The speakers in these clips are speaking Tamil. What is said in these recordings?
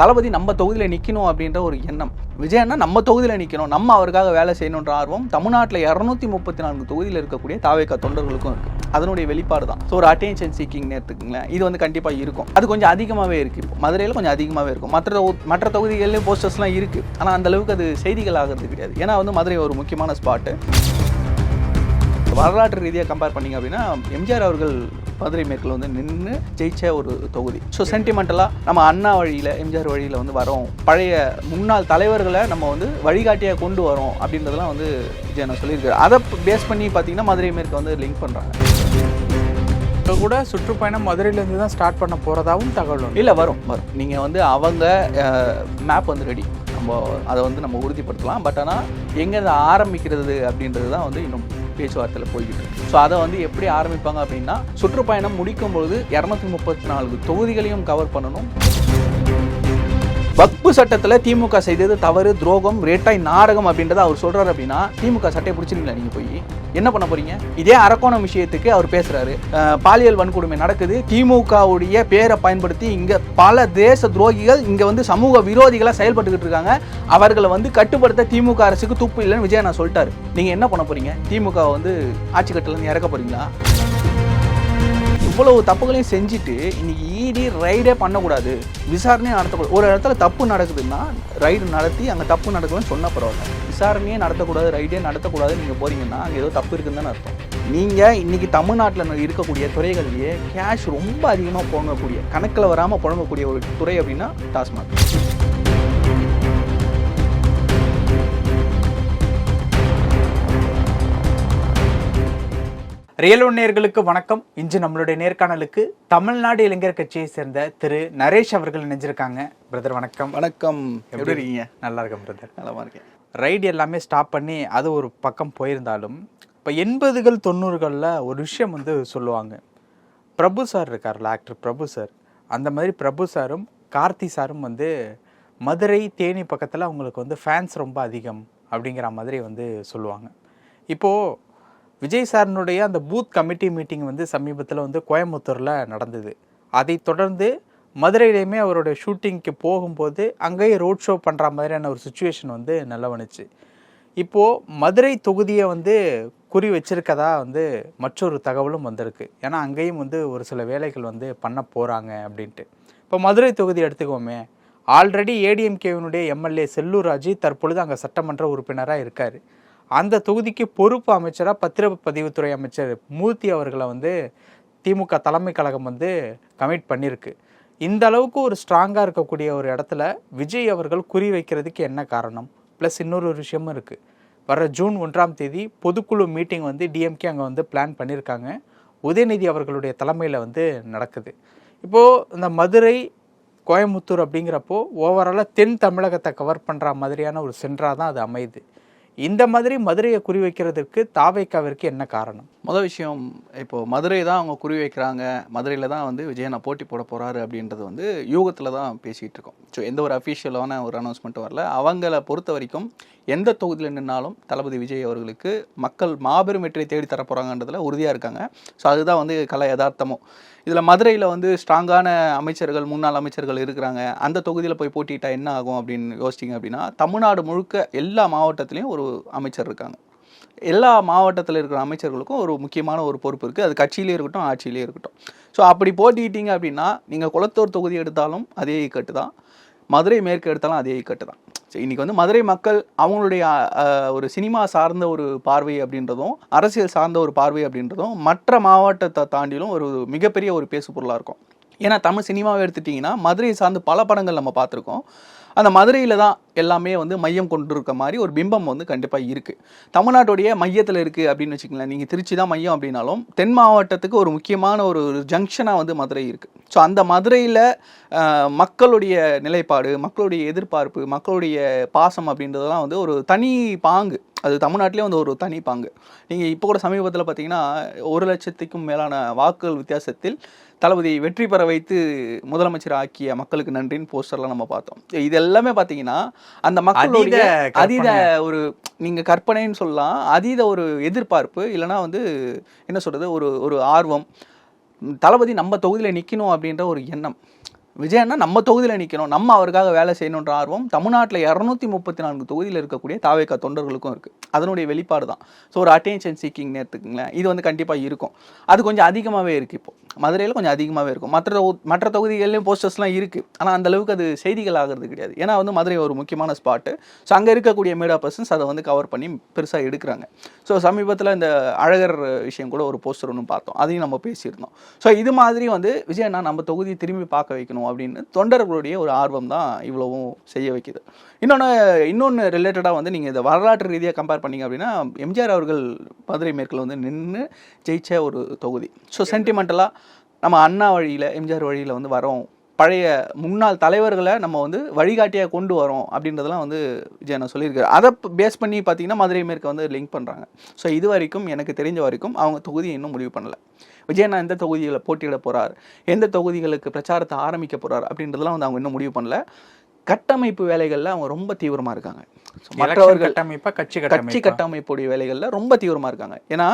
தளபதி நம்ம தொகுதியில் நிற்கணும் அப்படின்ற ஒரு எண்ணம். விஜயன்னா நம்ம தொகுதியில் நிற்கணும் நம்ம அவருக்காக வேலை செய்யணுன்ற ஆர்வம் தமிழ்நாட்டில் இரநூத்தி முப்பத்தி நான்கு தொகுதியில் இருக்கக்கூடிய தாவேக்கா தொண்டர்களுக்கும் இருக்குது அதனுடைய வெளிப்பாடு தான். ஸோ ஒரு அட்டென்ஷன் சீக்கிங் எடுத்துக்கங்களேன் இது வந்து கண்டிப்பாக இருக்கும். அது கொஞ்சம் அதிகமாகவே இருக்குது இப்போ. மதுரையில் கொஞ்சம் அதிகமாகவே இருக்கும். மற்ற மற்ற தொகுதிகளில் போஸ்டர்ஸ்லாம் இருக்குது ஆனால் அந்தளவுக்கு அது செய்திகள் ஆகிறது கிடையாது. ஏன்னா வந்து மதுரை ஒரு முக்கியமான ஸ்பாட்டு வரலாற்று ரீதியாக கம்பேர் பண்ணீங்க அப்படின்னா எம்ஜிஆர் அவர்கள் மதுரை மேற்கில் வந்து நின்று ஜெயிச்ச ஒரு தொகுதி. ஸோ சென்டிமெண்டலாக நம்ம அண்ணா வழியில் எம்ஜிஆர் வழியில் வந்து வரோம். பழைய முன்னாள் தலைவர்களை நம்ம வந்து வழிகாட்டியாக கொண்டு வரோம் அப்படின்றதெல்லாம் வந்து விஜய் நான் சொல்லியிருக்காரு. அதை பேஸ் பண்ணி பார்த்தீங்கன்னா மதுரை மேற்கு வந்து லிங்க் பண்ணுறாங்க இப்போ கூட சுற்றுப்பயணம் மதுரையிலேருந்து தான் ஸ்டார்ட் பண்ண போகிறதாவும் தகவல் இல்லை வரும் வரும். நீங்கள் வந்து அவங்க மேப் வந்து ரெடி நம்ம அதை வந்து நம்ம உறுதிப்படுத்தலாம். பட் ஆனால் எங்கேருந்து ஆரம்பிக்கிறது அப்படின்றது தான் வந்து இன்னும் பேச்சுவார்த்தையில் போய்கிட்டு இருக்கு. ஸோ அதை வந்து எப்படி ஆரம்பிப்பாங்க அப்படின்னா சுற்றுப்பயணம் முடிக்கும் பொழுது இரநூத்தி முப்பத்தி நான்கு தொகுதிகளையும் கவர் பண்ணணும். வக்பு சட்டத்தில் திமுக செய்தது தவறு துரோகம் ரேட்டாய் நாடகம் அப்படின்றத அவர் சொல்கிறார் அப்படின்னா திமுக சட்டையை பிடிச்சிருங்களா நீங்கள் போய்? என்ன பண்ண போறீங்க? இதே அரக்கோணம் விஷயத்துக்கு அவர் பேசுறாரு. பாலியல் வன்கொடுமை நடக்குது. திமுகவுடைய பேரை பயன்படுத்தி இங்க பல தேச துரோகிகள் இங்க வந்து சமூக விரோதிகளாக செயல்பட்டுக்கிட்டு இருக்காங்க. அவர்களை வந்து கட்டுப்படுத்த திமுக அரசுக்கு துப்பு இல்லைன்னு விஜய் நான் சொல்லிட்டாரு. நீங்க என்ன பண்ண போறீங்க? திமுக வந்து ஆட்சி கட்டில இருந்து இறக்க போறீங்களா? இவ்வளவு தப்புகளையும் செஞ்சுட்டு இன்னைக்கு இடி ரைடே பண்ணக்கூடாது. விசாரணையே நடத்தக்கூடாது ஒரு இடத்துல தப்பு நடக்குதுன்னா ரைடு நடத்தி அங்கே தப்பு நடக்குதுன்னு சொன்ன பரவாயில்ல விசாரணையே நடத்தக்கூடாது ரைடே நடத்தக்கூடாது நீங்கள் போறீங்கன்னா அங்கே ஏதோ தப்பு இருக்குன்னு அர்த்தம். நீங்கள் இன்னைக்கு தமிழ்நாட்டில் இருக்கக்கூடிய துறைகள்லேயே கேஷ் ரொம்ப அதிகமாக புழங்கக்கூடிய கணக்கில் வராமல் புழங்கக்கூடிய ஒரு துறை அப்படின்னா டாஸ்மாக். ரியல் நேயர்களுக்கு வணக்கம். இன்று நம்மளுடைய நேர்காணலுக்கு தமிழ்நாடு இளைஞர் கட்சியை சேர்ந்த திரு நரேஷ் அவர்கள் இணைஞ்சிருக்காங்க. பிரதர் வணக்கம். வணக்கம். எப்படி இருக்கீங்க? நல்லா இருக்கேன் பிரதர். நலமா இருக்கேன். ரைடு எல்லாமே ஸ்டாப் பண்ணி அது ஒரு பக்கம் போயிருந்தாலும் இப்போ எண்பதுகள் தொண்ணூறுகளில் ஒரு விஷயம் வந்து சொல்லுவாங்க. பிரபு சார் இருக்கார்ல ஆக்டர் பிரபு சார். அந்த மாதிரி பிரபு சாரும் கார்த்தி சாரும் வந்து மதுரை தேனி பக்கத்தில் அவங்களுக்கு வந்து ஃபேன்ஸ் ரொம்ப அதிகம் அப்படிங்கிற மாதிரி வந்து சொல்லுவாங்க. இப்போது விஜய் சாரனுடைய அந்த பூத் கமிட்டி மீட்டிங் வந்து சமீபத்தில் வந்து கோயம்புத்தூரில் நடந்தது. அதைத் தொடர்ந்து மதுரையிலையுமே அவருடைய ஷூட்டிங்க்கு போகும்போது அங்கேயே ரோட் ஷோ பண்ணுற மாதிரியான ஒரு சுச்சுவேஷன் வந்து நிலவனுச்சு இப்போது மதுரை தொகுதியை வந்து குறி வச்சிருக்கதா வந்து மற்றொரு தகவலும் வந்திருக்கு. ஏன்னா அங்கேயும் வந்து ஒரு சில வேலைகள் வந்து பண்ண போகிறாங்க அப்படின்ட்டு. இப்போ மதுரை தொகுதி எடுத்துக்கோமே. ஆல்ரெடி ஏடிஎம்கேவினுடைய எம்எல்ஏ செல்லூர் ராஜு தற்பொழுது அங்கே சட்டமன்ற உறுப்பினராக இருக்கார். அந்த தொகுதிக்கு பொறுப்பு அமைச்சராக பத்திரப்பதிவுத்துறை அமைச்சர் மூர்த்தி அவர்களை வந்து திமுக தலைமை கழகம் வந்து கமிட் பண்ணியிருக்கு. இந்த அளவுக்கு ஒரு ஸ்ட்ராங்காக இருக்கக்கூடிய ஒரு இடத்துல விஜய் அவர்கள் குறி வைக்கிறதுக்கு என்ன காரணம்? ப்ளஸ் இன்னொரு ஒரு விஷயமும் இருக்குது வர ஜூன் ஒன்றாம் தேதி பொதுக்குழு மீட்டிங் வந்து டிஎம்கே அங்கே வந்து பிளான் பண்ணியிருக்காங்க. உதயநிதி அவர்களுடைய தலைமையில் வந்து நடக்குது. இப்போது இந்த மதுரை கோயம்புத்தூர் அப்படிங்கிறப்போ ஓவராலாக தென் தமிழகத்தை கவர் பண்ணுற மாதிரியான ஒரு சென்றாக தான் அது அமையுது. இந்த மாதிரி மதுரையை குறி வைக்கிறதுக்கு தாவைக்காவிற்கு என்ன காரணம்? முதல் விஷயம் இப்போ மதுரை தான் அவங்க குறி வைக்கிறாங்க மதுரையில் தான் வந்து விஜயனை போட்டி போட போறாரு அப்படின்றது வந்து யூகத்தில் தான் பேசிகிட்டு இருக்கோம். ஸோ எந்த ஒரு அஃபிஷியலான ஒரு அனௌன்ஸ்மெண்ட்டும் வரல. அவங்கள பொறுத்த வரைக்கும் எந்த தொகுதியில் நின்னாலும் தளபதி விஜய் அவர்களுக்கு மக்கள் மாபெரும் வெற்றியை தேடி தர போகிறாங்கன்றதுல உறுதியாக இருக்காங்க. ஸோ அதுதான் வந்து கலை யதார்த்தமும். இதில் மதுரையில் வந்து ஸ்ட்ராங்கான அமைச்சர்கள் முன்னாள் அமைச்சர்கள் இருக்கிறாங்க. அந்த தொகுதியில் போய் போட்டிட்டா என்ன ஆகும் அப்படின்னு யோசிச்சிங்க அப்படின்னா தமிழ்நாடு முழுக்க எல்லா மாவட்டத்திலையும் ஒரு அமைச்சர் இருக்காங்க. எல்லா மாவட்டத்தில் இருக்கிற அமைச்சர்களுக்கும் ஒரு முக்கியமான ஒரு பொறுப்பு இருக்குது அது கட்சியிலே இருக்கட்டும் ஆட்சியிலே இருக்கட்டும். ஸோ அப்படி போட்டிட்டீங்க அப்படின்னா நீங்கள் குளத்தூர் தொகுதி எடுத்தாலும் அதே இக்கட்டு தான். மதுரை மேற்கு எடுத்தாலும் அதே இக்கட்டு தான். ஸோ இன்றைக்கி வந்து மதுரை மக்கள் அவங்களுடைய ஒரு சினிமா சார்ந்த ஒரு பார்வை அப்படின்றதும் அரசியல் சார்ந்த ஒரு பார்வை அப்படின்றதும் மற்ற மாவட்டத்தை தாண்டிலும் ஒரு மிகப்பெரிய ஒரு பேசு பொருளாக இருக்கும். ஏன்னா தமிழ் சினிமாவை எடுத்துட்டிங்கன்னா மதுரையை சார்ந்து பல படங்கள் நம்ம பார்த்துருக்கோம். அந்த மதுரையில் தான் எல்லாமே வந்து மையம் கொண்டிருக்க மாதிரி ஒரு பிம்பம் வந்து கண்டிப்பாக இருக்குது தமிழ்நாட்டுடைய மையத்தில் இருக்குது அப்படின்னு வச்சுக்கங்களேன். நீங்கள் திருச்சி தான் மையம் அப்படின்னாலும் தென் மாவட்டத்துக்கு ஒரு முக்கியமான ஒரு ஜங்ஷனாக வந்து மதுரை இருக்குது ஸோ அந்த மதுரையில் மக்களுடைய நிலைப்பாடு மக்களுடைய எதிர்பார்ப்பு மக்களுடைய பாசம் அப்படின்றதெல்லாம் வந்து ஒரு தனி பாங்கு. அது தமிழ்நாட்டிலே வந்து ஒரு தனி பாங்கு. நீங்கள் இப்போ கூட சமீபத்தில் பார்த்தீங்கன்னா ஒரு லட்சத்துக்கும் மேலான வாக்குகள் வித்தியாசத்தில் தளபதியை வெற்றி பெற வைத்து முதலமைச்சர் ஆக்கிய மக்களுக்கு நன்றின்னு போஸ்டர்லாம் நம்ம பார்த்தோம். இது எல்லாமே பார்த்தீங்கன்னா அந்த மக்களுடைய அதீத ஒரு நீங்கள் கற்பனைன்னு சொல்லலாம் அதீத ஒரு எதிர்பார்ப்பு இல்லைன்னா வந்து என்ன சொல்கிறது ஒரு ஒரு ஆர்வம் தளபதி நம்ம தொகுதியில் நிற்கணும் அப்படின்ற ஒரு எண்ணம். விஜயன்னா நம்ம தொகுதியில் நிற்கணும் நம்ம அவருக்காக வேலை செய்யணுன்ற ஆர்வம் தமிழ்நாட்டில் இரநூத்தி முப்பத்தி நான்கு தொகுதியில் இருக்கக்கூடிய தாவேக்கா தொண்டர்களுக்கும் இருக்குது அதனுடைய வெளிப்பாடு தான். ஸோ ஒரு அட்டென்ஷன் சீக்கிங் எடுத்துக்கங்களேன் இது வந்து கண்டிப்பாக இருக்கும். அது கொஞ்சம் அதிகமாகவே இருக்குது இப்போது மதுரையில் கொஞ்சம் அதிகமாகவே இருக்கும். மற்ற தொகு- மற்ற தொகுதிகளிலும் போஸ்டர்ஸ்லாம் இருக்குது ஆனால் அந்த அளவுக்கு அது செய்திகள் ஆகிறது கிடையாது. ஏன்னா வந்து மதுரை ஒரு முக்கியமான ஸ்பாட்டு ஸோ அங்கே இருக்கக்கூடிய மீடியா பர்சன்ஸ் அதை வந்து கவர் பண்ணி பெருசாக எடுக்கிறாங்க. ஸோ சமீபத்தில் இந்த அழகர் விஷயம் கூட ஒரு போஸ்டர் ஒன்று பார்த்தோம். அதையும் நம்ம பேசியிருந்தோம். ஸோ இது மாதிரி வந்து விஜயண்ணா நம்ம தொகுதியை திரும்பி பார்க்க வைக்கணும். அப்படின்னு தொண்டர்களுடைய ஒரு ஆர்வம் தான் இவ்வளவும் செய்ய வைக்குது. இன்னொன்று இன்னொன்று ரிலேட்டடாக வந்து நீங்கள் இந்த வரலாற்று ரீதியாக கம்பேர் பண்ணீங்க அப்படின்னா எம்ஜிஆர் அவர்கள் மதுரை மேற்கில் வந்து நின்று ஜெயிச்ச ஒரு தொகுதி. ஸோ சென்டிமெண்டலாக நம்ம அண்ணா வழியில் எம்ஜிஆர் வழியில் வந்து வரோம். பழைய முன்னாள் தலைவர்களை நம்ம வந்து வழிகாட்டியாக கொண்டு வரோம் அப்படின்றதெல்லாம் வந்து விஜய் நான் சொல்லியிருக்காரு. அதை பேஸ் பண்ணி பார்த்தீங்கன்னா மதுரை மேற்கு வந்து லிங்க் பண்ணுறாங்க ஸோ இது வரைக்கும் எனக்கு தெரிஞ்ச வரைக்கும் அவங்க தொகுதியை இன்னும் முடிவு பண்ணல. விஜயண்ணா எந்த தொகுதியில் போட்டியிட போகிறார் எந்த தொகுதிகளுக்கு பிரச்சாரத்தை ஆரம்பிக்க போகிறார் அப்படின்றதெல்லாம் வந்து அவங்க இன்னும் முடிவு பண்ணல. கட்டமைப்பு வேலைகளில் அவங்க ரொம்ப தீவிரமாக இருக்காங்க. மற்றவர்கள் மற்றவர்கள் கட்டமைப்பா கட்சி கட்சி கட்டமைப்பா? கட்டமைப்புடைய வேலைகளில் ரொம்ப தீவிரமாக இருக்காங்க. ஏன்னா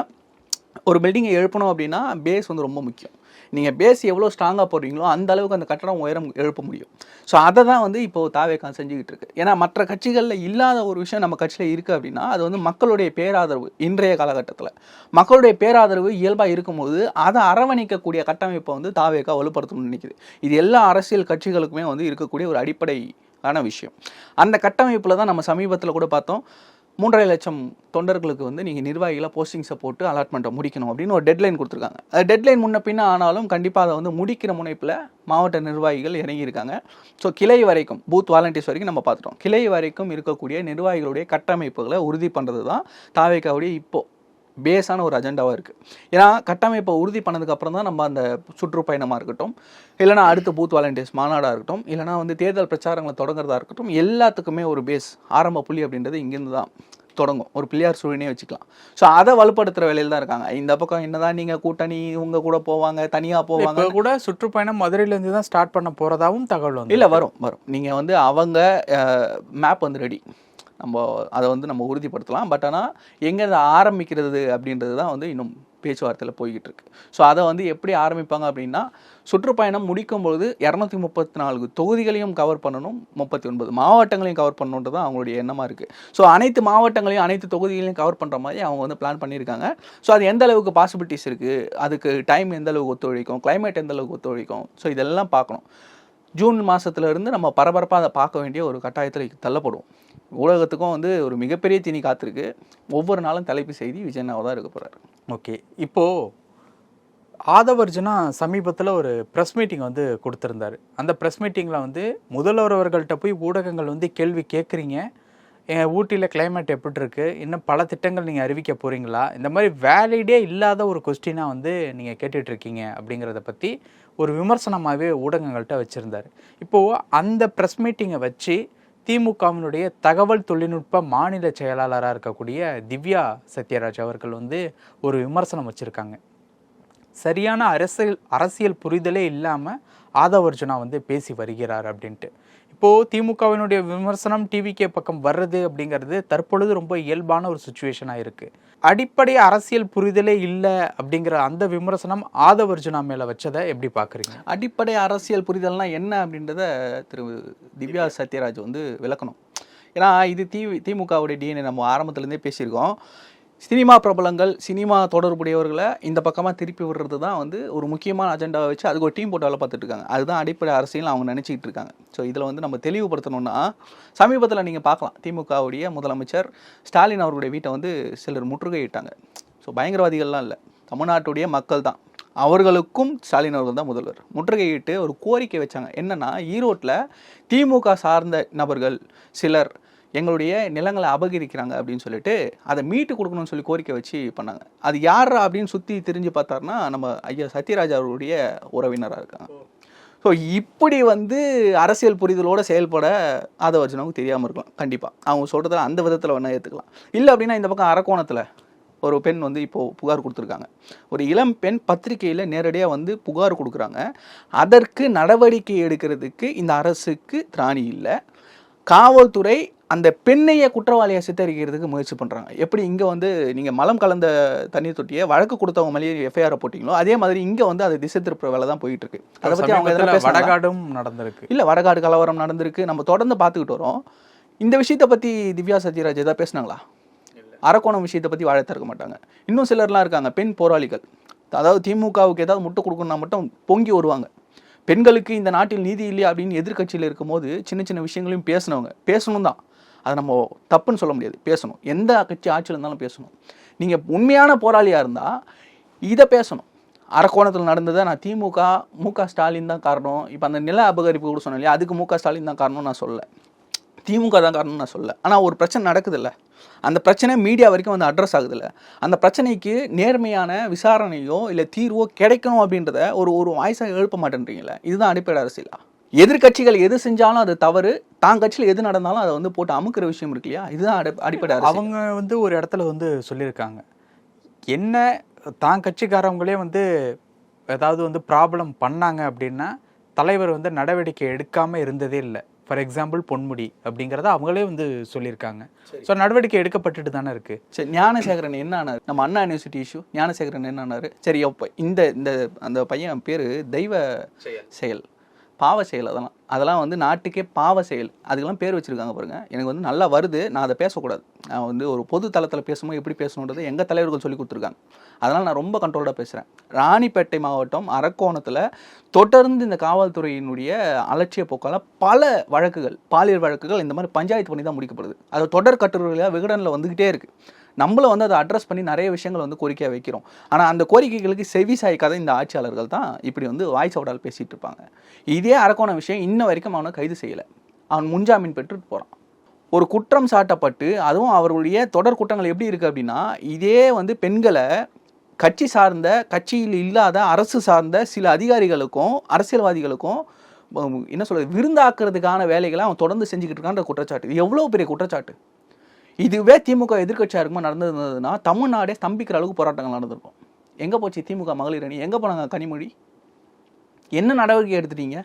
ஒரு பில்டிங்கை எழுப்பணும் அப்படின்னா பேஸ் வந்து ரொம்ப முக்கியம். நீங்கள் பேஸ் எவ்வளோ ஸ்ட்ராங்காக போடுறீங்களோ அந்த அளவுக்கு அந்த கட்டடம் உயரம் எழுப்ப முடியும். ஸோ அதை தான் வந்து இப்போது தாவேக்கான் செஞ்சுக்கிட்டு இருக்கு. ஏன்னா மற்ற கட்சிகளில் இல்லாத ஒரு விஷயம் நம்ம கட்சியில் இருக்குது அப்படின்னா அது வந்து மக்களுடைய பேராதரவு இன்றைய காலகட்டத்தில். மக்களுடைய பேராதரவு இயல்பாக இருக்கும்போது அதை அரவணைக்கக்கூடிய கட்டமைப்பை வந்து தாவேக்கா வலுப்படுத்தணும்னு நினைக்குது. இது எல்லா அரசியல் கட்சிகளுக்குமே வந்து இருக்கக்கூடிய ஒரு அடிப்படையான விஷயம். அந்த கட்டமைப்பில் தான் நம்ம சமீபத்தில் கூட பார்த்தோம். மூன்றரை லட்சம் தொண்டர்களுக்கு வந்து நீங்கள் நிர்வாகிகளை போஸ்டிங்ஸை போட்டு அலாட்மெண்ட்டை முடிக்கணும் அப்படின்னு ஒரு டெட்லைன் கொடுத்துருக்காங்க. அது டெட்லைன் முன்ன பின்ன ஆனாலும் கண்டிப்பாக அதை வந்து முடிக்கிற முனைப்பில் மாவட்ட நிர்வாகிகள் இறங்கியிருக்காங்க. ஸோ கிளை வரைக்கும் பூத் வாலண்டியர்ஸ் வரைக்கும் நம்ம பார்த்துட்டோம். கிளை வரைக்கும் இருக்கக்கூடிய நிர்வாகிகளுடைய கட்டமைப்புகளை உறுதி பண்ணுறது தான் தாவேக்காவுடைய இப்போது பேஸான ஒரு அஜெண்டாவாக இருக்குது ஏன்னா கட்டமைப்பை உறுதி பண்ணதுக்கு அப்புறம் தான் நம்ம அந்த சுற்றுப்பயணமாக இருக்கட்டும் இல்லைனா அடுத்த பூத் வாலண்டியர்ஸ் மாநாடாக இருக்கட்டும் இல்லைனா வந்து தேர்தல் பிரச்சாரங்களை தொடங்குறதா இருக்கட்டும் எல்லாத்துக்குமே ஒரு பேஸ் ஆரம்ப புள்ளி அப்படின்றது இங்கேருந்து தான் தொடங்கும். ஒரு பிள்ளையார் சூழ்நிலையே வச்சுக்கலாம். ஸோ அதை வலுப்படுத்துகிற வேலையில் தான் இருக்காங்க. இந்த பக்கம் என்னதான் நீங்கள் கூட்டணி இவங்க கூட போவாங்க தனியாக போவாங்க. கூட சுற்றுப்பயணம் மதுரையில இருந்து தான் ஸ்டார்ட் பண்ண போறதாவும் தகவல் வந்து இல்லை வரும் வரும். நீங்கள் வந்து அவங்க மேப் வந்து ரெடி நம்ம அதை வந்து நம்ம உறுதிப்படுத்தலாம். பட் ஆனால் எங்கே அதை ஆரம்பிக்கிறது அப்படின்றது தான் வந்து இன்னும் பேச்சுவார்த்தையில் போய்கிட்டு இருக்கு. ஸோ அதை வந்து எப்படி ஆரம்பிப்பாங்க அப்படின்னா சுற்றுப்பயணம் முடிக்கும் பொழுது இரநூத்தி முப்பத்தி நான்கு தொகுதிகளையும் கவர் பண்ணணும் முப்பத்தி ஒன்பது மாவட்டங்களையும் கவர் பண்ணணுன்றது தான் அவங்களுடைய எண்ணமாக இருக்குது ஸோ அனைத்து மாவட்டங்களையும் அனைத்து தொகுதிகளையும் கவர் பண்ணுற மாதிரி அவங்க வந்து பிளான் பண்ணியிருக்காங்க. ஸோ அது எந்த அளவுக்கு பாசிபிலிட்டிஸ் இருக்குது அதுக்கு டைம் எந்த அளவுக்கு ஒத்துழைக்கும் கிளைமேட் எந்த அளவுக்கு ஒத்துழைக்கும் ஸோ இதெல்லாம் பார்க்கணும். ஜூன் மாதத்துலேருந்து நம்ம பரபரப்பாக அதை பார்க்க வேண்டிய ஒரு கட்டாயத்தில் தள்ளப்படுவோம். ஊடகத்துக்கும் வந்து ஒரு மிகப்பெரிய தீனி காத்திருக்கு. ஒவ்வொரு நாளும் தலைப்பு செய்தி விஜயனாவை தான் இருக்க போகிறாரு ஓகே. இப்போது ஆதவர்ஜுனா சமீபத்தில் ஒரு ப்ரெஸ் மீட்டிங் வந்து கொடுத்துருந்தாரு. அந்த ப்ரெஸ் மீட்டிங்கில் வந்து முதல்வர் அவர்கள்ட்ட போய் ஊடகங்கள் வந்து கேள்வி கேட்குறீங்க ஊட்டியில் கிளைமேட் எப்படி இருக்கு இன்னும் பல திட்டங்கள் நீங்கள் அறிவிக்க போறீங்களா? இந்த மாதிரி வேலிடே இல்லாத ஒரு கொஸ்டினாக வந்து நீங்கள் கேட்டுட்டு இருக்கீங்க அப்படிங்கிறத பற்றி ஒரு விமர்சனமாகவே ஊடகங்கள்கிட்ட வச்சுருந்தாரு. இப்போது அந்த ப்ரெஸ் மீட்டிங்கை வச்சு திமுகவினுடைய தகவல் தொழில்நுட்ப மாநில செயலாளராக இருக்கக்கூடிய திவ்யா சத்யராஜ் அவர்கள் வந்து ஒரு விமர்சனம் வச்சுருக்காங்க. சரியான அரசியல் அரசியல் புரிதலே இல்லாமல் ஆதவர்ஜுனா வந்து பேசி வருகிறார் அப்படின்ட்டு. இப்போது திமுகவினுடைய விமர்சனம் டிவிகே பக்கம் வர்றது அப்படிங்கிறது தற்பொழுது ரொம்ப இயல்பான ஒரு சுச்சுவேஷனாக இருக்குது அடிப்படை அரசியல் புரிதலே இல்லை அப்படிங்கிற அந்த விமர்சனம் ஆதவர்ஜுனா மேலே வச்சதை எப்படி பார்க்குறீங்க அடிப்படை அரசியல் புரிதல்னால் என்ன அப்படின்றத திரு திவ்யா சத்யராஜ் வந்து விளக்கணும். ஏன்னா இது தி திமுகவுடைய டிஎன்ஏ நம்ம ஆரம்பத்துலேருந்தே பேசியிருக்கோம். சினிமா பிரபலங்கள் சினிமா தொடர்புடையவர்களை இந்த பக்கமாக திருப்பி விடுறது தான் வந்து ஒரு முக்கியமான அஜெண்டாவை வச்சு அதுக்கு ஒரு டீம் போட்டு வேலை பார்த்துட்டு இருக்காங்க. அதுதான் அடிப்படை அரசியல் அவங்க நினச்சிக்கிட்டு இருக்காங்க. ஸோ இதில் வந்து நம்ம தெளிவுபடுத்தணும்னா சமீபத்தில் நீங்கள் பார்க்கலாம். திமுகவுடைய முதலமைச்சர் ஸ்டாலின் அவருடைய வீட்டை வந்து சிலர் முற்றுகையிட்டாங்க. ஸோ பயங்கரவாதிகள்லாம் இல்லை. தமிழ்நாட்டுடைய மக்கள் தான் அவர்களுக்கும் ஸ்டாலின் அவர்கள் தான் முதல்வர். முற்றுகையிட்டு ஒரு கோரிக்கை வச்சாங்க. என்னன்னா ஈரோட்டில் திமுக சார்ந்த நபர்கள் சிலர் எங்களுடைய நிலங்களை அபகரிக்கிறாங்க அப்படின்னு சொல்லிட்டு அதை மீட்டு கொடுக்கணும்னு சொல்லி கோரிக்கை வச்சு பண்ணாங்க. அது யாரா அப்படின்னு சுற்றி தெரிஞ்சு பார்த்தாருன்னா நம்ம ஐயா சத்யராஜ் அவருடைய உறவினராக இருக்காங்க. ஸோ இப்படி வந்து அரசியல் புரிதலோடு செயல்பட அதை ஆதவர்ஜனாவுக்கு தெரியாமல் இருக்கலாம். கண்டிப்பாக அவங்க சொல்கிறதுல அந்த விதத்தில் வேணால் ஏற்றுக்கலாம் இல்லை அப்படின்னா இந்த பக்கம் அரக்கோணத்தில் ஒரு பெண் வந்து இப்போது புகார் கொடுத்துருக்காங்க. ஒரு இளம் பெண் பத்திரிகையில் நேரடியாக வந்து புகார் கொடுக்குறாங்க. அதற்கு நடவடிக்கை எடுக்கிறதுக்கு இந்த அரசுக்கு திராணி இல்லை. காவல்துறை அந்த பெண்ணையே குற்றவாளியை சித்தரிக்கிறதுக்கு முயற்சி பண்ணுறாங்க எப்படி இங்கே வந்து நீங்கள் மலம் கலந்த தண்ணீர் தொட்டியை வழக்கு கொடுத்தவங்க மேலேயே எஃப்ஐஆர் போட்டிங்களோ அதே மாதிரி இங்கே வந்து அது திசை திருப்புற வேலை தான் போயிட்டு இருக்கு அதை பற்றி அவங்க? வடகாடும் நடந்திருக்கு. இல்லை வடகாடு கலவரம் நடந்திருக்கு. நம்ம தொடர்ந்து பார்த்துக்கிட்டு வரோம். இந்த விஷயத்தை பற்றி திவ்யா சத்யராஜ் ஏதாவது பேசுனாங்களா? அரக்கோணம் விஷயத்தை பற்றி வாழ திறக்க மாட்டாங்க. இன்னும் சிலர்லாம் இருக்காங்க பெண் போராளிகள். அதாவது திமுகவுக்கு ஏதாவது முட்டை கொடுக்கணும்னா மட்டும் பொங்கி வருவாங்க. பெண்களுக்கு இந்த நாட்டில் நீதி இல்லையா அப்படின்னு எதிர்க்கட்சியில் இருக்கும்போது சின்ன சின்ன விஷயங்களையும் பேசினவங்க பேசணும் தான். அதை நம்ம தப்புன்னு சொல்ல முடியாது. பேசணும். எந்த கட்சி ஆட்சியில் இருந்தாலும் பேசணும். நீங்கள் உண்மையான போராளியாக இருந்தால் இதை பேசணும். அரக்கோணத்தில் நடந்ததை நான் திமுக மு க ஸ்டாலின் தான் காரணம். இப்போ அந்த நில அபகரிப்பு கூட சொன்னேன் இல்லையா? அதுக்கு மு க ஸ்டாலின் தான் காரணம் நான் சொல்ல திமுக தான் காரணம் நான் சொல்ல ஆனால் ஒரு பிரச்சனை நடக்குதுல்ல. அந்த பிரச்சனை மீடியா வரைக்கும் வந்து அட்ரஸ் ஆகுதுல்ல. அந்த பிரச்சனைக்கு நேர்மையான விசாரணையோ இல்லை தீர்வோ கிடைக்கணும் அப்படின்றத ஒரு ஒரு வாய்ஸாக எழுப்ப மாட்டேன்றீங்களே இதுதான் அடிப்படை அரசியலா? எதிர்க்கட்சிகள் எது செஞ்சாலும் அது தவறு. தான் கட்சியில் எது நடந்தாலும் அதை வந்து போட்டு அமுக்கிற விஷயம் இருக்கு இல்லையா? இதுதான் அடி- அடிப்படை அவங்க வந்து ஒரு இடத்துல வந்து சொல்லியிருக்காங்க. என்ன தான் கட்சிக்காரவங்களே வந்து ஏதாவது வந்து ப்ராப்ளம் பண்ணாங்க அப்படின்னா தலைவர் வந்து நடவடிக்கை எடுக்காமல் இருந்ததே இல்லை. ஃபார் எக்ஸாம்பிள் பொன்முடி அப்படிங்கிறத அவங்களே வந்து சொல்லியிருக்காங்க. ஸோ நடவடிக்கை எடுக்கப்பட்டுட்டு தானே இருக்கு. சரி ஞானசேகரன் என்ன ஆனார்? நம்ம அண்ணா யூனிவர்சிட்டி இஷ்யூ ஞானசேகரன் என்ன ஆனார்? சரி அப்போ இந்த இந்த அந்த பையன் பேர் தெய்வ செயல். பாவ செயல் அதெல்லாம். அதெல்லாம் வந்து நாட்டுக்கே பாவ செயல். அதுக்கெல்லாம் பேர் வச்சுருக்காங்க பாருங்கள் எனக்கு வந்து நல்லா வருது. நான் அதை பேசக்கூடாது. நான் வந்து ஒரு பொது தளத்தில் பேசும்போது எப்படி பேசணுன்றது எங்கள் தலைவர்கள் சொல்லி கொடுத்துருக்காங்க. அதனால் நான் ரொம்ப கண்ட்ரோல்டாக பேசுகிறேன் ராணிப்பேட்டை மாவட்டம் அரக்கோணத்தில் தொடர்ந்து இந்த காவல்துறையினுடைய அலட்சிய போக்கால் பல வழக்குகள் பாலியல் வழக்குகள் இந்த மாதிரி பஞ்சாயத்து பண்ணி தான் முடிக்கப்படுது. அது தொடர் கட்டுரைகளாக விகடனில் வந்துக்கிட்டே இருக்குது நம்மளும் வந்து அதை அட்ரஸ் பண்ணி நிறைய விஷயங்கள் வந்து கோரிக்கையாக வைக்கிறோம். ஆனால் அந்த கோரிக்கைகளுக்கு செவி சாய்க்காத இந்த ஆட்சியாளர்கள் தான் இப்படி வந்து வாய்ஸ் அவுடால் பேசிகிட்டு இருப்பாங்க. இதே அரக்கோண விஷயம் இன்ன வரைக்கும் அவனை கைது செய்யலை. அவன் முன்ஜாமீன் பெற்றுட்டு போகிறான் ஒரு குற்றம் சாட்டப்பட்டு அதுவும் அவர்களுடைய தொடர் குற்றங்கள் எப்படி இருக்குது அப்படின்னா இதே வந்து பெண்களை கட்சி சார்ந்த கட்சியில் இல்லாத அரசு சார்ந்த சில அதிகாரிகளுக்கும் அரசியல்வாதிகளுக்கும் என்ன சொல்கிறது விருந்தாக்குறதுக்கான வேலைகளை அவன் தொடர்ந்து செஞ்சுக்கிட்டு இருக்கான்ற குற்றச்சாட்டு. இது எவ்வளோ பெரிய குற்றச்சாட்டு? இதுவே திமுக எதிர்க்கட்சியாக இருக்குமா நடந்திருந்ததுன்னா தமிழ்நாடே ஸ்தம்பிக்கிற அளவுக்கு போராட்டங்கள் நடந்திருக்கும். எங்கே போச்சு திமுக மகளிர் அணி? எங்கே போனாங்க கனிமொழி? என்ன நடவடிக்கை எடுத்துட்டீங்க?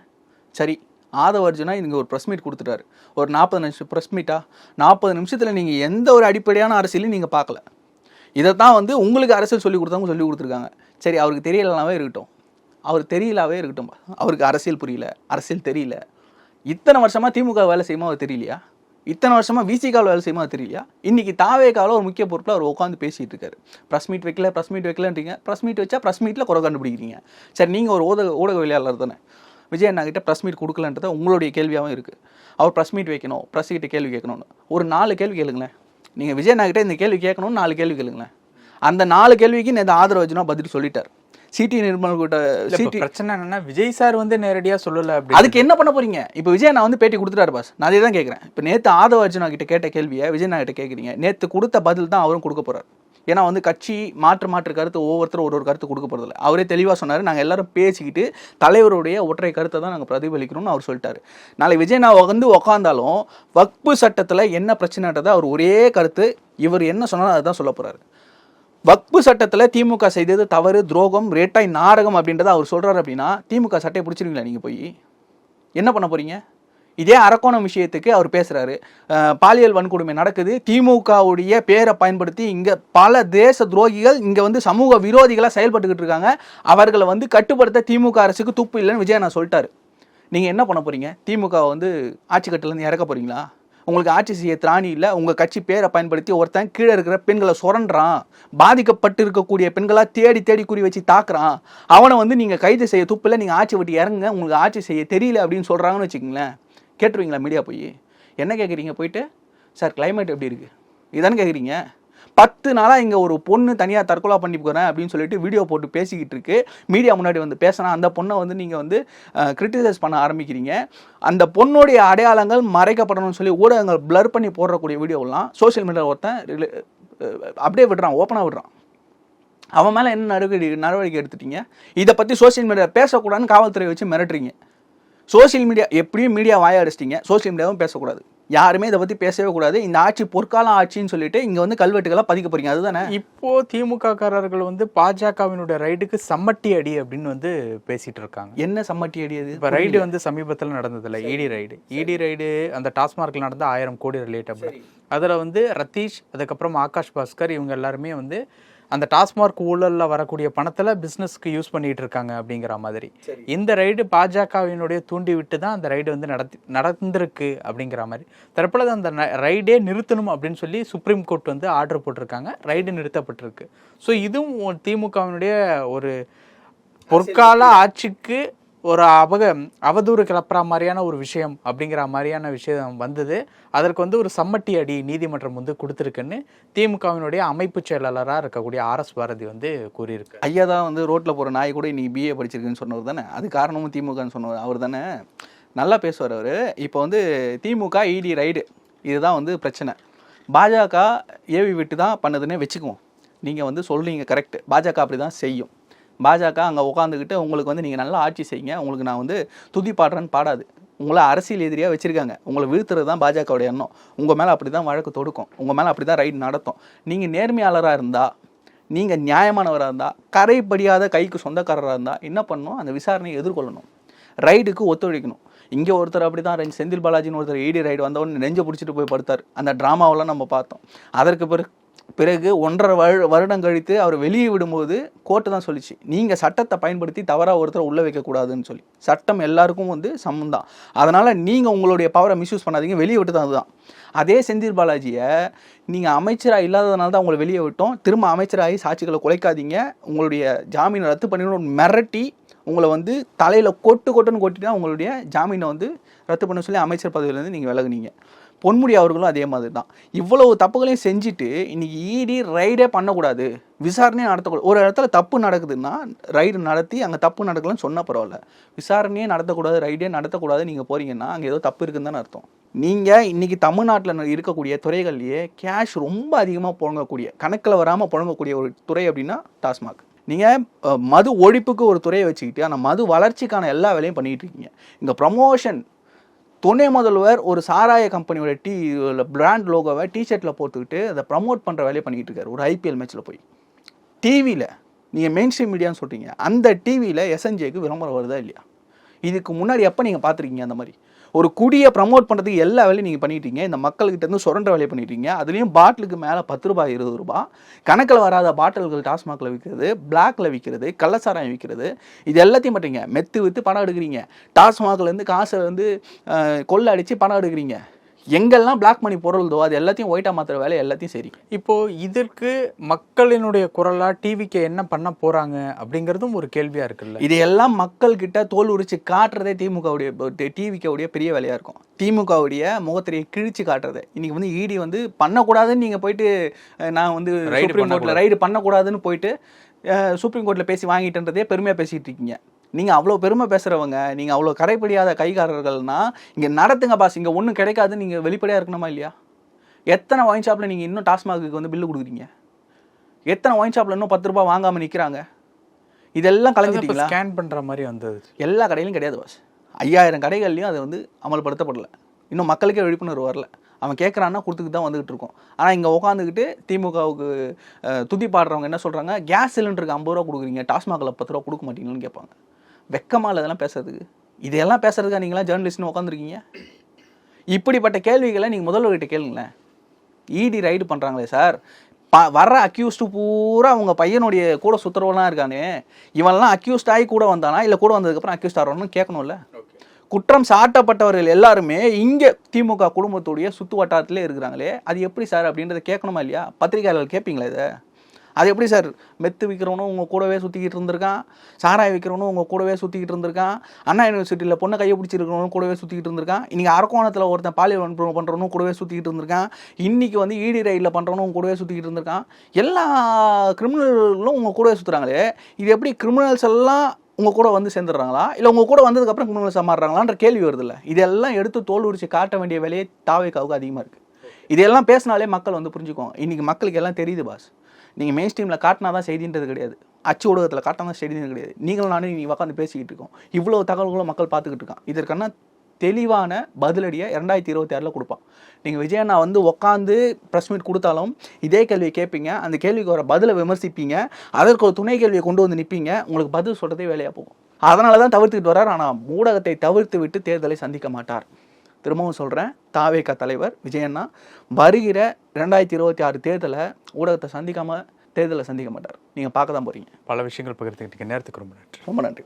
சரி ஆதவ அர்ஜுனா இங்கே ஒரு ப்ரெஸ் மீட் கொடுத்துட்டாரு. ஒரு நாற்பது நிமிஷம் ப்ரெஸ் மீட்டா நாற்பது நிமிஷத்தில் நீங்கள் எந்த ஒரு அடிப்படையான அரசியலையும் நீங்கள் பார்க்கல. இதை தான் வந்து உங்களுக்கு அரசியல் சொல்லி கொடுத்தவங்க சொல்லி கொடுத்துருக்காங்க. சரி அவருக்கு தெரியலனாவே இருக்கட்டும். அவர் தெரியலாவே இருக்கட்டும். அவருக்கு அரசியல் புரியல. அரசியல் தெரியல. இத்தனை வருஷமா திமுக வேலை செய்யுமா அவர் தெரியலையா? இத்தனை வருஷமாக விசி கால் வேலை செய்யுமா தெரியலையா தெரியலையா? தாவே தாவேக்காவில் ஒரு முக்கிய பொறுப்பில் அவர் உட்காந்து பேசிட்டு இருக்காரு ப்ரெஸ் மீட் வைக்கல ப்ரெஸ் மீட் வைக்கலன்றீங்க. ப்ரெஸ் மீட் வச்சா ப்ரெஸ் மீட்டில் குறை கண்டுபிடிக்கிறீங்க. சரி நீங்கள் ஒரு ஊடக ஊடகவியலாளர் தானே. விஜய் அண்ணாகிட்ட ப்ரெஸ் மீட் கொடுக்கலன்றது உங்களுடைய கேள்வியாகவும் இருக்குது அவர் ப்ரெஸ் மீட் வைக்கணும் ப்ரெஸ் கிட்ட கேள்வி கேட்கணும்னு. ஒரு நாலு கேள்வி கேளுங்களேன். நீங்கள் விஜய் அண்ணாகிட்ட இந்த கேள்வி கேட்கணும்னு நாலு கேள்வி கேளுங்களேன். அந்த நாலு கேள்விக்கு இந்த ஆதரவு வச்சுனா பதில் சொல்லிட்டார். சிடி நிர்மல் கிட்ட சிடி பிரச்சனை என்னன்னா விஜய் சார் வந்து நேரடியா சொல்லல அப்படி அதுக்கு என்ன பண்ண போறீங்க? இப்போ விஜய் நான் வந்து பேட்டி கொடுத்துட்டாரு பாஸ். நான் அதே தான் கேட்குறேன் இப்போ நேற்று ஆதவ அர்ஜுனா கிட்ட கேட்ட கேள்வியை விஜய் நான் கிட்ட கேட்குறீங்க நேற்று கொடுத்த பதில் தான் அவரும் கொடுக்க போறாரு. ஏன்னா வந்து கட்சி மாற்று மாற்று கருத்து ஒவ்வொருத்தரும் ஒரு ஒரு கருத்து கொடுக்க போறதில்ல. அவரே தெளிவாக சொன்னார். நாங்கள் எல்லாரும் பேசிக்கிட்டு தலைவருடைய ஒற்றை கருத்தை தான் நாங்கள் பிரதிபலிக்கணும்னு அவர் சொல்லிட்டாரு. நாளை விஜய் நான் வந்து உக்காந்தாலும் வக்பு சட்டத்தில் என்ன பிரச்சனைன்றதை அவர் ஒரே கருத்து இவர் என்ன சொன்னாலும் அதுதான் சொல்ல போறாரு. வக்பு சட்டத்தில் திமுக செய்தது தவறு துரோகம் ரேட்டாய் நாடகம் அப்படின்றத அவர் சொல்கிறார் அப்படின்னா திமுக சட்டையை பிடிச்சிருங்களா நீங்கள் போய்? என்ன பண்ண போகிறீங்க இதே அரக்கோணம் விஷயத்துக்கு அவர் பேசுகிறாரு பாலியல் வன்கொடுமை நடக்குது. திமுகவுடைய பேரை பயன்படுத்தி இங்கே பல தேச துரோகிகள் இங்கே வந்து சமூக விரோதிகளாக செயல்பட்டுக்கிட்டு இருக்காங்க. அவர்களை வந்து கட்டுப்படுத்த திமுக அரசுக்கு துப்பு இல்லைன்னு விஜய் நான் சொல்லிட்டாரு. நீங்கள் என்ன பண்ண போகிறீங்க திமுக வந்து ஆட்சி கட்டிலேருந்து இறக்க போகிறீங்களா உங்களுக்கு ஆட்சி செய்ய திராணி இல்லை உங்கள் கட்சி பேரை பயன்படுத்தி ஒருத்தன் கீழே இருக்கிற பெண்களை சுரண்டுறான். பாதிக்கப்பட்டு இருக்கக்கூடிய பெண்களாக தேடி தேடி குறி வச்சு தாக்குறான். அவனை வந்து நீங்கள் கைது செய்ய துப்பில் நீங்கள் ஆட்சி விட்டு இறங்குங்க உங்களுக்கு ஆட்சி செய்ய தெரியல அப்படின்னு சொல்கிறாங்கன்னு வச்சுக்கோங்களேன். கேட்டுருவீங்களா மீடியா போய்? என்ன கேட்குறீங்க போயிட்டு? சார் கிளைமேட் எப்படி இருக்குது இதானே கேட்குறீங்க பத்து நாளாக இங்கே ஒரு பொண்ணு தனியாக தற்கொலை பண்ணி போகிறேன் அப்படின்னு சொல்லிட்டு வீடியோ போட்டு பேசிக்கிட்டு இருக்கு. மீடியா முன்னாடி வந்து பேசினா அந்த பொண்ணை வந்து நீங்கள் வந்து கிரிட்டிசைஸ் பண்ண ஆரம்பிக்கிறீங்க. அந்த பொண்ணுடைய அடையாளங்கள் மறைக்கப்படணும்னு சொல்லி ஊடகங்கள் பிளர் பண்ணி போடுறக்கூடிய வீடியோலாம் சோஷியல் மீடியாவில் ஒருத்தன் அப்படியே விடுறான் ஓப்பனாக விடுறான். அவன் மேலே என்ன நடவடிக்கை நடவடிக்கை எடுத்துட்டீங்க? இதை பற்றி சோஷியல் மீடியா பேசக்கூடாதுன்னு காவல்துறை வச்சு மிரட்டுறீங்க. சோஷியல் மீடியா எப்படியும் மீடியா வாய அடிச்சிட்டீங்க. சோஷியல் மீடியாவும் பேசக்கூடாது. யாருமே இதை பற்றி பேசவே கூடாது. இந்த ஆட்சி பொற்காலம் ஆட்சின்னு சொல்லிட்டு இங்கே வந்து கல்வெட்டுகளை பதிக்க போறீங்க. அதுதானே? இப்போ திமுக காரர்கள் வந்து பாஜகவினுடைய ரைடுக்கு சம்மட்டி அடி அப்படின்னு வந்து பேசிட்டு இருக்காங்க. என்ன சம்மட்டி அடியது இப்போ ரைடு வந்து சமீபத்தில் நடந்ததில்ல. இடி ரைடு. இடி ரைடு அந்த டாஸ்மார்க்கில் நடந்த ஆயிரம் கோடி ரிலேட்டபிள். அதில் வந்து ரத்தீஷ் அதுக்கப்புறம் ஆகாஷ் பாஸ்கர் இவங்க எல்லாருமே வந்து அந்த டாஸ்மார்க் ஊழலில் வரக்கூடிய பணத்தில் பிஸ்னஸ்க்கு யூஸ் பண்ணிட்டு இருக்காங்க அப்படிங்கிற மாதிரி. இந்த ரைடு பாஜகவினுடைய தூண்டி விட்டு தான் அந்த ரைடு வந்து நடத்தி நடந்திருக்கு அப்படிங்கிற மாதிரி. தற்பொழுது அந்த ரைடே நிறுத்தணும் அப்படின்னு சொல்லி சுப்ரீம் கோர்ட் வந்து ஆர்டர் போட்டிருக்காங்க. ரைடு நிறுத்தப்பட்டிருக்கு. ஸோ இதுவும் திமுகவினுடைய ஒரு பொற்கால ஆட்சிக்கு ஒரு அவக அவதூறு கிளப்புற மாதிரியான ஒரு விஷயம் அப்படிங்கிற மாதிரியான விஷயம் வந்தது. அதற்கு வந்து ஒரு சம்மட்டி அடி நீதிமன்றம் வந்து கொடுத்துருக்குன்னு திமுகவினுடைய அமைப்பு செயலாளராக இருக்கக்கூடிய ஆர்எஸ் பாரதி வந்து கூறியிருக்கு. ஐயா தான் வந்து ரோட்டில் போகிற நாய் கூட இன்னைக்கு பிஏ படிச்சிருக்குன்னு சொன்னவர் தானே? அது காரணமும் திமுகன்னு சொன்னவர் அவர் தானே? நல்லா பேசுவார் அவர். இப்போ வந்து திமுக இடி ரைடு. இதுதான் வந்து பிரச்சனை. பாஜக ஏவி விட்டு தான் பண்ணுதுன்னே வச்சுக்குவோம். நீங்கள் வந்து சொல்கிறீங்க கரெக்ட் பாஜக அப்படி தான் செய்யும். பாஜக அங்கே உட்காந்துக்கிட்டு உங்களுக்கு வந்து நீங்கள் நல்லா ஆட்சி செய்யுங்க உங்களுக்கு நான் வந்து துதி பாடுறேன்னு பாடாது. உங்களை அரசியல் எதிரியாக வச்சுருக்காங்க. உங்களை வீழ்த்துறது தான் பாஜகவுடைய எண்ணம். உங்கள் மேலே அப்படி தான் வழக்கு தொடுக்கும். உங்கள் மேலே அப்படி தான் ரைடு நடத்தும். நீங்கள் நேர்மையாளராக இருந்தால் நீங்கள் நியாயமானவராக இருந்தால் கரைப்படியாத கைக்கு சொந்தக்காரராக இருந்தால் என்ன பண்ணணும்? அந்த விசாரணையை எதிர்கொள்ளணும். ரைடுக்கு ஒத்துழைக்கணும். இங்கே ஒருத்தர் அப்படி தான் செந்தில் பாலாஜின்னு ஒருத்தர் ஈடி ரைடு வந்தவொடனே நெஞ்சை பிடிச்சிட்டு போய் படுத்தார். அந்த ட்ராமாவெல்லாம் நம்ம பார்த்தோம். அதற்கு பிறகு பிறகு ஒன்றரை வரு வருடம் கழித்து அவர் வெளியே விடும்போது கோர்ட்டு தான் சொல்லிச்சு நீங்கள் சட்டத்தை பயன்படுத்தி தவறாக ஒருத்தரை உள்ளே வைக்கக்கூடாதுன்னு சொல்லி. சட்டம் எல்லாருக்கும் வந்து சமம் தான். அதனால் நீங்கள் உங்களுடைய பவரை மிஸ்யூஸ் பண்ணாதீங்க வெளியே விட்டு தான் அதுதான். அதே செந்தில் பாலாஜியை நீங்கள் அமைச்சராக இல்லாததுனால தான் உங்களை வெளியே விட்டோம். திரும்ப அமைச்சராகி சாட்சிகளை குலைக்காதீங்க. உங்களுடைய ஜாமீனை ரத்து பண்ணிடணும் மிரட்டி உங்களை வந்து தலையில் கொட்டு கொட்டுன்னு கொட்டி தான் உங்களுடைய ஜாமீனை வந்து ரத்து பண்ண சொல்லி அமைச்சர் பதவியிலேருந்து நீங்கள் விலகுனீங்க. பொன்முடி அவர்களும் அதே மாதிரி தான் இவ்வளவு தப்புகளையும் செஞ்சுட்டு இன்னைக்கு ஈடி ரைடே பண்ணக்கூடாது விசாரணையே நடத்தக்கூடாது. ஒரு இடத்துல தப்பு நடக்குதுன்னா ரைடு நடத்தி அங்கே தப்பு நடக்கலன்னு சொன்னால் பரவாயில்ல. விசாரணையே நடத்தக்கூடாது ரைடே நடத்தக்கூடாது நீங்கள் போறீங்கன்னா அங்கே ஏதோ தப்பு இருக்குன்னு தானே அர்த்தம். நீங்கள் இன்றைக்கி தமிழ்நாட்டில் இருக்கக்கூடிய துறைகள்லேயே கேஷ் ரொம்ப அதிகமாக புழங்கக்கூடிய கணக்கில் வராமல் புழங்கக்கூடிய ஒரு துறை அப்படின்னா டாஸ்மாக். நீங்கள் மது ஒழிப்புக்கு ஒரு துறையை வச்சுக்கிட்டு ஆனால் மது வளர்ச்சிக்கான எல்லா வேலையும் பண்ணிகிட்டு இருக்கீங்க. இங்கே ப்ரமோஷன் துணை முதல்வர் ஒரு சாராய கம்பெனியோட டீ பிராண்ட் லோகோவை டிஷர்ட்டில் போட்டுக்கிட்டு அதை ப்ரமோட் பண்ணுற வேலையை பண்ணிக்கிட்டு இருக்காரு. ஒரு ஐபிஎல் மேட்ச்சில் போய். டிவியில் நீங்கள் மெயின் ஸ்ட்ரீம் மீடியான்னு சொல்கிறீங்க அந்த டிவியில் எஸ்என்ஜேக்கு விளம்பரம் வருதா இல்லையா? இதுக்கு முன்னாடி எப்போ நீங்கள் பார்த்துருக்கீங்க அந்த மாதிரி? ஒரு குடியை ப்ரமோட் பண்ணுறதுக்கு எல்லா வேலையும் நீங்கள் பண்ணிட்டீங்க. இந்த மக்கள்கிட்ட இருந்து சுரண்ட வேலையை பண்ணிட்டீங்க. அதுலேயும் பாட்டிலுக்கு மேலே பத்து ரூபாய் இருபது ரூபாய் கணக்கில் வராத பாட்டில்கள் டாஸ்மாகில் விற்கிறது பிளாக்ல விற்கிறது கள்ளச்சாராயம் விற்கிறது இது எல்லாத்தையும் பண்ணுறீங்க மெத்து விற்று பணம் எடுக்கிறீங்க. டாஸ்மாக்லேருந்து காசை வந்து கொள்ளை அடித்து பணம் எடுக்கிறீங்க. எங்கெல்லாம் பிளாக் மணி பொருள்தோ அது எல்லாத்தையும் ஒயிட்டாக மாற்றுற வேலை எல்லாத்தையும் சரி. இப்போ இதற்கு மக்களினுடைய குரலா டிவிக்கு என்ன பண்ண போறாங்க அப்படிங்கிறதும் ஒரு கேள்வியா இருக்குல்ல? இதையெல்லாம் மக்கள்கிட்ட தோல் உரிச்சு காட்டுறதே திமுகவுடைய டிவிக்கவுடைய பெரிய வேலையாக இருக்கும். திமுகவுடைய முகத்திரையை கிழிச்சு காட்டுறது. இன்னைக்கு வந்து இடி வந்து பண்ணக்கூடாதுன்னு நீங்கள் போயிட்டு நான் வந்து கோர்ட்டில் ரைடு பண்ணக்கூடாதுன்னு போயிட்டு சுப்ரீம் கோர்ட்டில் பேசி வாங்கிட்டன்றதே பெருமையாக பேசிகிட்டு இருக்கீங்க. நீங்கள் அவ்வளோ பெருமை பேசுகிறவங்க நீங்கள் அவ்வளோ கரைப்படியாத கைகாரர்கள்னா இங்கே நடத்துங்க பாஸ் இங்கே ஒன்றும் கிடைக்காதுன்னு நீங்கள் வெளிப்படையாக இருக்கணுமா இல்லையா? எத்தனை ஒயின் ஷாப்பில் நீங்கள் இன்னும் டாஸ்மாகுக்கு வந்து பில்லு கொடுக்குறீங்க? எத்தனை ஒயின் ஷாப்பில் இன்னும் பத்து ரூபாய் வாங்காமல் நிற்கிறாங்க இதெல்லாம் கலந்துட்டீங்களா ஸ்கேன் பண்ற மாதிரி வந்தது. எல்லா கடையிலும் கிடையாது பாஸ் ஐயாயிரம் கடைகள்லையும் அது வந்து அமல்படுத்தப்படல. இன்னும் மக்களுக்கே விழிப்புணர்வு வரல. அவன் கேட்குறான்னா கொடுத்துக்கிட்டு தான் வந்துகிட்டு இருக்கோம். ஆனால் இங்கே உட்காந்துக்கிட்டு திமுகவுக்கு துதி பாடுறவங்க என்ன சொல்கிறாங்க கேஸ் சிலிண்டருக்கு ஐம்பது ரூபா கொடுக்குறீங்க. டாஸ்மாகில் பத்து ரூபா கொடுக்க மாட்டீங்களான்னு கேட்பாங்க. வெக்கமா இல்லை இதெல்லாம் பேசுறதுக்கு. இதெல்லாம் பேசுறதுக்கா நீங்களாம் ஜேர்னலிஸ்ட்னு உட்காந்துருக்கீங்க இப்படிப்பட்ட கேள்விகளை நீங்கள் முதல்வர்கிட்ட கேளுங்களேன். இடி ரைடு பண்ணுறாங்களே சார். ப வர்ற அக்யூஸ்டு பூரா அவங்க பையனுடைய கூட சுத்துறவெல்லாம் இருக்கானே. இவன்லாம் அக்யூஸ்ட் ஆகி கூட வந்தானா? இல்லை கூட வந்ததுக்கப்புறம் அக்யூஸ்ட் ஆகிறவனு கேட்கணும்ல? குற்றம் சாட்டப்பட்டவர்கள் எல்லாருமே இங்கே திமுக குடும்பத்துடைய சுத்து வட்டாரத்திலே இருக்கிறாங்களே. அது எப்படி சார் அப்படின்றத கேட்கணுமா இல்லையா? பத்திரிகையாளர்கள் கேட்பீங்களா இதை? அது எப்படி சார்? மெத்து விற்கிறவனும் உங்கள் கூடவே சுற்றிக்கிட்டு இருந்திருக்கான். சாராய விற்கிறவனும் உங்கள் கூடவே சுற்றிக்கிட்டு இருந்திருக்கான். அண்ணா யூனிவர்சிட்டியில் பொண்ணை கையை பிடிச்சிருக்கிறவனும் கூடவே சுற்றிக்கிட்டு இருந்திருக்கான். இன்றைக்கி அரக்கோணத்தில் ஒருத்தன் பாலியல் வன்புணர்வு பண்ணுறவனும் கூடவே சுற்றிக்கிட்டு இருந்திருக்கான். இன்றைக்கி வந்து ஈடி ரைடில் பண்ணுறவனும் கூடவே சுற்றிக்கிட்டு இருந்திருக்கான். எல்லா கிரிமினல்களும் உங்கள் கூடவே சுற்றுறாங்களே இது எப்படி கிரிமினல்ஸ் எல்லாம் உங்கள் கூட வந்து சேர்ந்துடுறாங்களா? இல்லை உங்கள் கூட வந்ததுக்கப்புறம் கிரிமினல்ஸாக மாறுறாங்களான்ற கேள்வி வருதுல்ல இதெல்லாம் எடுத்து தோல் உரிச்சு காட்ட வேண்டிய வேலையே தாவைக்காவுக்கு அதிகமாக இருக்குது இதெல்லாம் பேசினாலே மக்கள் வந்து புரிஞ்சுக்குவாங்க. இன்றைக்கி மக்களுக்கு எல்லாம் தெரியுது பாஸ் நீங்கள் மெயின் ஸ்ட்ரீமில் காட்டினா தான் செய்தின்றது கிடையாது. அச்சு ஊடகத்தில் காட்டினா தான் செய்தின்றது கிடையாது. நீங்களும் நானும் நீ உட்காந்து பேசிக்கிட்டு இருக்கோம். இவ்வளோ தகவல்களும் மக்கள் பார்த்துக்கிட்டு இருக்கான். இதற்கான தெளிவான பதிலடியை ரெண்டாயிரத்தி இருபத்தி ஆறில் கொடுப்பான். நீங்கள் விஜயண்ணா வந்து உட்காந்து ப்ரெஸ் மீட் கொடுத்தாலும் இதே கேள்வியை கேட்பீங்க. அந்த கேள்விக்கு வர பதிலை விமர்சிப்பீங்க. அதற்கு ஒரு துணை கேள்வியை கொண்டு வந்து நிற்பீங்க உங்களுக்கு பதில் சொல்கிறதே வேலையாக போகும். அதனால தான் தவிர்த்துக்கிட்டு வர்றார். ஆனால் ஊடகத்தை தவிர்த்து விட்டு தேர்தலை சந்திக்க மாட்டார். திரும்பவும் சொல்கிறேன் தாவேக தலைவர் விஜயண்ணா வருகிற ரெண்டாயிரத்தி இருபத்தி ஆறு தேர்தலை ஊடகத்தை சந்திக்காமல் தேர்தலை சந்திக்க மாட்டார். நீங்கள் பார்க்க தான் போகிறீங்க பல விஷயங்கள் பகிர்ந்துக்கிட்டீங்க நேரத்துக்கு ரொம்ப நன்றி. ரொம்ப நன்றி